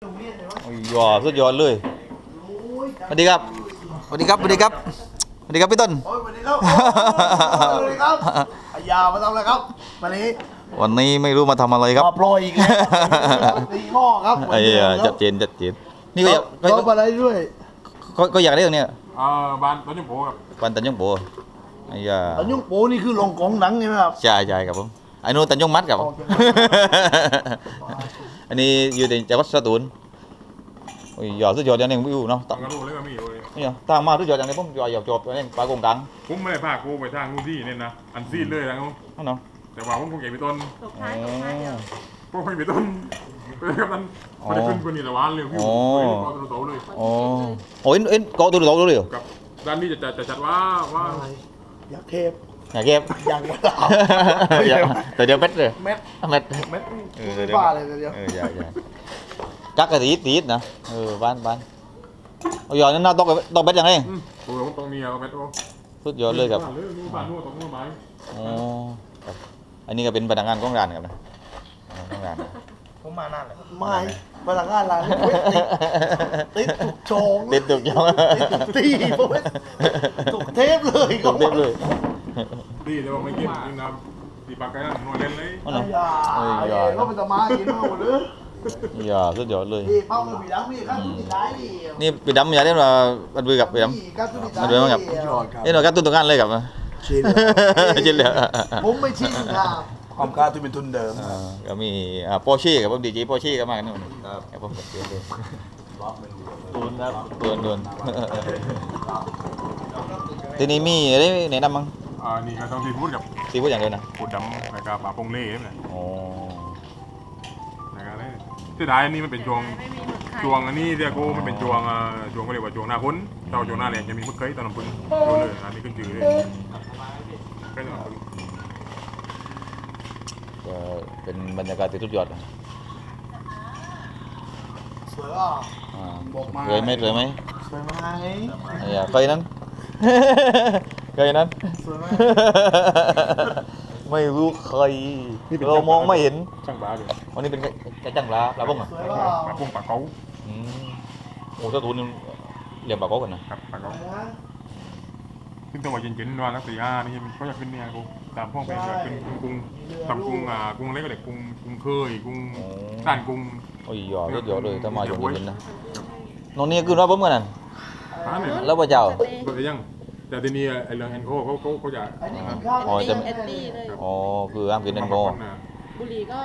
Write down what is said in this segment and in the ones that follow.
โอ้ยว้าวสุดยอดเลยสวัสดีครับสวัสดีครับสวัสดีครับสวัสดีครับพี่ต้นโอ้ยสวัสดีครับโอ้ยสวัสดีครับอายามาทำอะไรครับวันนี้วันนี้ไม่รู้มาทำอะไรครับมาโปรยอีกแล้วตีหม้อครับไอ้เหี้ยจัดเจนจัดเจนนี่ก็อยากก็เขาอะไรด้วยก็ก็อยากได้ตรงเนี้ยเอ่อบ้านต้นยมโผครับปันตันยงโบไอ้เหี้ยตอนยุ่งโปนี่คือลงของหนังใช่ไหมครับใช่ใช่ครับผมไอ้นู้นตันยงมัดครับผมโอเคอันนี้อยู่ในจังหวัดสตูลโอ้ยยอดสุดยอดอย่างนี้วิวเนาะตัตั้งกระดูกเลยก็มีเลยนี่ทางมาสุดยอดอย่างนี้ผมอยากอยากจบตัวนี้ปลากงกังผมไม่ได้พากูไปทางนู่นที่เนี่ยนะอันซีดเลยนะกูนั่นเนาะแต่ว่าผมคงเก็บไปต้นตกท้ายตกท้ายเดี๋ยวพวกไม่ไปต้นไปกับมันไม่ได้ขึ้นคนนี้ละวันเลยพี่ไปกอตัวโตเลยอ๋อโอ้ยเอ็นเกาะตัวโตเลยเหรอกับด้านนี้จะจะจัดว่าว่าอยากเทป อยากเก็บอยากมาดาวอยากแต่เดี๋ยวเม็ดเลยเม็ดเม็ดเม็ดเออเดี๋ยวบ้าเลยเดียวเอออย่าอย่ากักกะตีดตีดนะเออบ้านบ้านเอาอย่างนั้นน่าต้องต้องเบ็ดอย่างไรโอ้ยตรงนี้เอาไปตัวสุดยอดเลยครับเลยนู่นบ้านนู่นตรงนู่นไม้อ๋อครับอันนี้ก็เป็นพนักงานของร้านครับนะพนักงานผมมานั่นแหละไม่พนักงานร้านติดถูกโชงติดตุกยองติดถูกตีผมถูกเทปเลยตุกเต็มเลย ดีแต่ว่าไม่กินนี่นะตีปากกันหน่วยเล่นเลยอ๋ออเนาะายาอายาก็เป็นตะมากินมาหมดเลยอย่าสุดยอดเลยนี่เป้ามือผีดังพี่ครับทุกทีได้ดินี่ปีดำอย่าเล่นว่าบันบือกับปีดำครับทุกทีมาดูมั้งครับเล่นว่าการตุ้นตรงงานเลยกับชินจริงเลยผมไม่ชินครับความกล้าที่เป็นทุนเดิมอ่าก็มีอ่าโปเช่กับผมดีเจโปเช่ก็มากันนู่นครับผมเดี๋ยวเดี๋ยวตูนครับดวนดวนทีนี้มีอะไรแนะนำมั้ง อ่านี่ก็ต้องซีฟู้ดกับซีฟู้ดอย่างเดียวนะปูดำแล้วก็ปลาพงเล่เนี่ยอ๋อนะครับเลยที่ท้ายนี่มันเป็นช่วงไม่มีหมึกไข่ช่วงอันนี้เรียกกูมันเป็นช่วงอ่าช่วงเขาเรียกว่าช่วงหน้าฝนเจ้าช่วงหน้าแรงจะมีมึกเคยตอนน้ำพึ่งดูเลยอันนี้ขึ้นจืดเลยเคยตอนน้ำพึ่งก็เป็นบรรยากาศที่สุดยอดนะสวยอะอ่าบอกมาเคยไหมเคยไหมสวยไหมไอ้ยาเคยนั้น เคยนั้น สวยไหมไม่รู้เคยเรามองไม่เห็นช่างบ้าเลยวันนี้เป็นแกจังปลาปลาบ้งอะสวยเปล่าปลาพุ่งปลาเก๋าอืมโอ้เจ้าตูนนี่เรียกปลาโก้กันนะครับปลาเก๋าสวยนะซึ่งตัวเย็นๆวันละสี่ห้านี่มันก็จะขึ้นเนี่ยกูตามห้องไปจะขึ้นกุ้งทำกุ้งอ่ากุ้งเล็กก็เด็กกุ้งกุ้งเคยกุ้งด้านกุ้งโอ้ยยอดสุดยอดเลยถ้ามาอยู่เย็นๆนะน้องนี่ขึ้นว่าผมกันนั่นร้านเนี่ยแล้วพระเจ้าเปิดยัง แต่ทีนี้ไอ้เรื่องแอนโคเขาเขาเขาจะไอ้นี่กินข้าวอ๋อจะเอ็ดดี้เลย อ๋อคือห้ามกินแอลกอฮอล์ บุหรี่ก็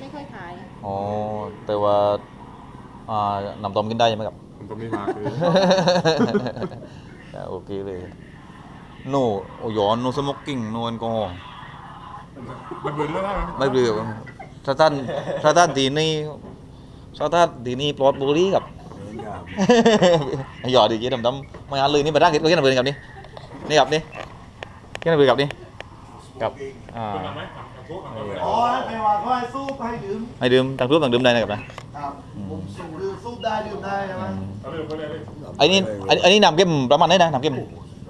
ไม่ค่อยขาย อ๋อ แต่ว่า อ่าน้ำต้มกินได้ใช่ไหมครับ ผมตัวนี้มาคือ อ่าโอเคเลยโน่โอ้ยอนโนสโมกกิ้งโนแอลกอฮอล์มันเบื่อแล้วนะไม่เบื่อครับถ้าท่านถ้าท่านดีนี่ถ้าท่านดีนี่ปลอดบุหรี่ครับ หยอดดีจีดำดำๆไม่อ่านเลยนี่มาร่างเห็ดก็แค่นั้นเองครับนี่นี่ครับนี่แค่นั้นเองครับนี่ครับอ่าเป็นอะไรไหมทำโค้กทำอะไรอ๋อใครว่าเขาให้สู้ให้ดื่มให้ดื่มต่างรูปต่างดื่มได้นะครับนะครับผมสูบดื่มสูบได้ดื่มได้ใช่ไหมเอาเลยเอาเลยเอาเลยไอ้นี่ไอ้ไอ้นี่น้ำเก็มประมาณไหนนะน้ำเก็ม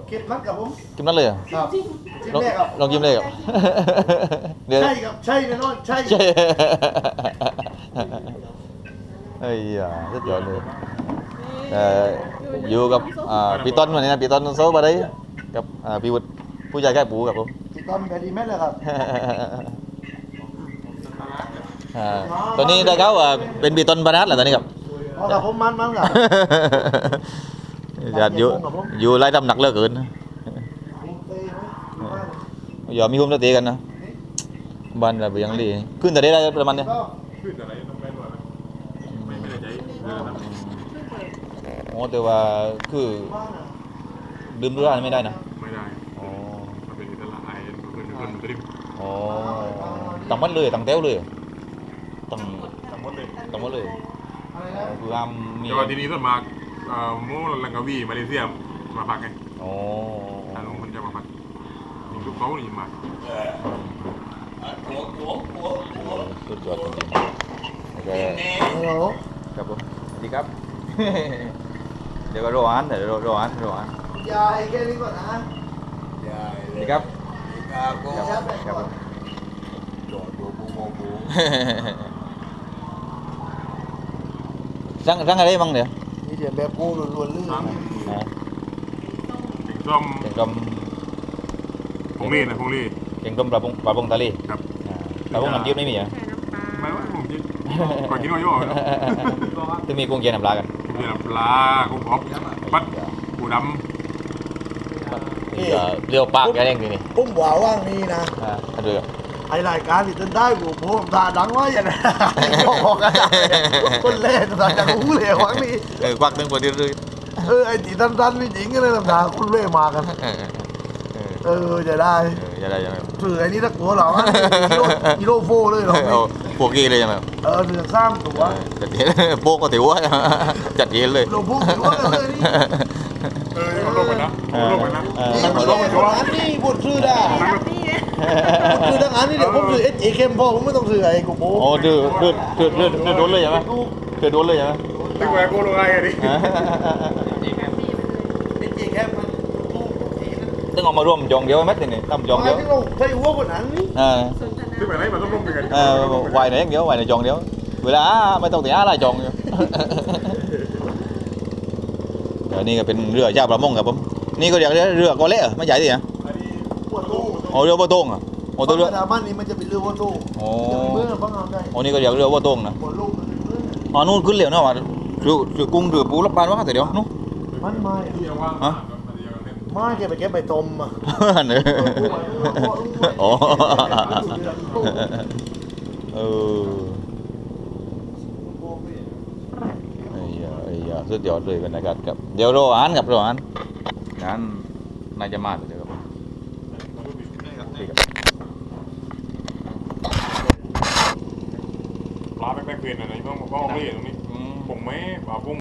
เก็บนัดกับผมเก็มนั่นเลยเหรอครับจิ้มลองแรกครับลองกินเลยครับเดี๋ยวใช่ครับใช่แน่นอนใช่ใช่เฮ้ยอะสุดยอดเลยเอ่ออยู่กับอ่าพี่ต้นวันนี้นะพี่ต้นโซ่มาได้ กับอ่าพี่วุฒิผู้ใหญ่แค่ปูกับผมติดตามไปดีไหมเลยครับอ่าตอนนี้ได้เขาว่าเป็นพี่ต้นบรรทัดเหรอตอนนี้ครับ อ๋อครับผมมันมันครับอยากอยู่อยู่ไล่ดำหนักเหลิกเกินนะผมเตะไหมอย่ามีหุ้มตะเตะกันนะบ้านเรายังดีขึ้นแต่ได้ได้ประมาณเนี้ยก็ขึ้นอะไรต้องไปด้วยไม่ไม่ได้ใจเออทำโอ้แต่ว่าคือบ้านอะดื่มเรือไม่ได้นะ ไม่ได้ อ๋อ มันเป็นอิสระไอ้ เพื่อนเพื่อนมันจะได้อ๋อตั้งมัดเลยตั้งเต้วเลยตั้งทำหมดเลยตั้งมัดเลย อะไรนะคือห้ามมีแต่ว่าทีนี้ต้นมาเอ่อมูลังกาวีมาเลเซียมาพักไงอ๋อทางนู้นมันจะมาพักนี่ทุกเขานี่มาสุดยอดจริงๆโอเคฮัลโหลครับผมสวัสดีครับ เดี๋ยวก็รออ่านเดี๋ยวรอรออ่านรออ่านยายแค่นี้ก่อนนะ สวัสดีครับ ครับก็ครับครับผมจอดดูบูโมบูสั่งสั่งอะไรบ้างเดี๋ยวนี่เดี๋ยวแบบกูล้วนๆลื่นน้นะำแกงส้มเก่งต้มผงเล่นะผงเล่เก่งต้มปลาปงปลาปงทะเลครับอ่าปลาปงน้ำจิ้มไม่มีเหรอแค่น้ำปลาไม่ว่าผมกินก่อนกินน้อยย่อนะจะมีกุ้งเย็นน้ำปลากันผมกินปลากุ้งพอบปัดปูดเดี๋ยวเรียวปากแกเองทีนี่ปุ้มหวาว่างนี่นะอ่าอันเรือไอรายการที่จนได้กูผมตาดังไว่าอย่างนั้นบอกกันคนเล่นตาดังหูเหลววังนี่เออควักหนึงพอดีเลยเออไอตีตันๆนี่จริงกันเลยลำดาคุณเล่มากันเออเออเออจะได้เออจะได้ยังไงถือไอ้นี่ถ้าตัวเราอะฮีโร่ฮีโร่โฟเลยเหรอเอาพวกกี้เลยยังไงเออเหนือซ้ำตัวจัดเย็นโป๊กก็ถือว่าจัดเย็นเลยเราพูดถึงว่าเลยนี่ำ เออเอาลงไปนะเอาลงไปนะเออนี่เอามันลงไปไปด้ด้ววยยนี่พูดชื่อได้นี่เนี่ยพูดชื่อทั้งอันนี่เดี๋ยวผมถือเอสเอเคมพอผมไม่ต้องถือไอ้กูโบ้โอ้ดื้อดื้อดื้อดื้อดื้อโดนเลยใช่ไหมดื้อโดนเลยใช่ไหมตึกแหวกโกโลไงดิเอสเอเคมมันลูกทีนั้นต้องเอามาร่วมจองเดียวไหมทีนี่ตั้มจองเดียวที่เราใช้หัวคนนั้นนี่เออสนทนาตึกแหวกไหนมันต้องลงไปกันเออวายไหนอย่างเดียววายไหนจองเดียวเวลาไม่ต้องตีอะไรจองอยู่เดี๋ยวนี่ก็เป็นเรือเจ้าประมงครับผมนี่ก็เรียกเรือกอเล่เหรอไม่ใหญ่ดิฮะปวดตู้อ๋อเรือวัวโต้งอะโอ้ตัวเรือธรรมดาบ้านนี้มันจะเป็นเรือวัวตู้โอ้เมื่อฟังเอาได้โอ้นี่ก็เรียกเรือวัวโต้งนะปวดลูกมันเป็นเรืออ๋อนู่นขึ้นเหลียวเนาะว่ะถือถือกุ้งถือปูรับบานว่าแต่เดี๋ยวนู้นมันไม่เที่ยวว่าฮะไม่แกไปเก็บใบตมอะเนอะโอ้เออไอ้ยาไอ้ยา สุดยอดเลยบรรยากาศครับ เดี๋ยวรออ่านครับรออ่านงานนายจะมาเดี๋ยวครับนี่ครับปลาแป๊กๆเปลี่ยนอะไรบ้างก็เล่ตรงนี้อืมผงแม่ปลาปุ้ง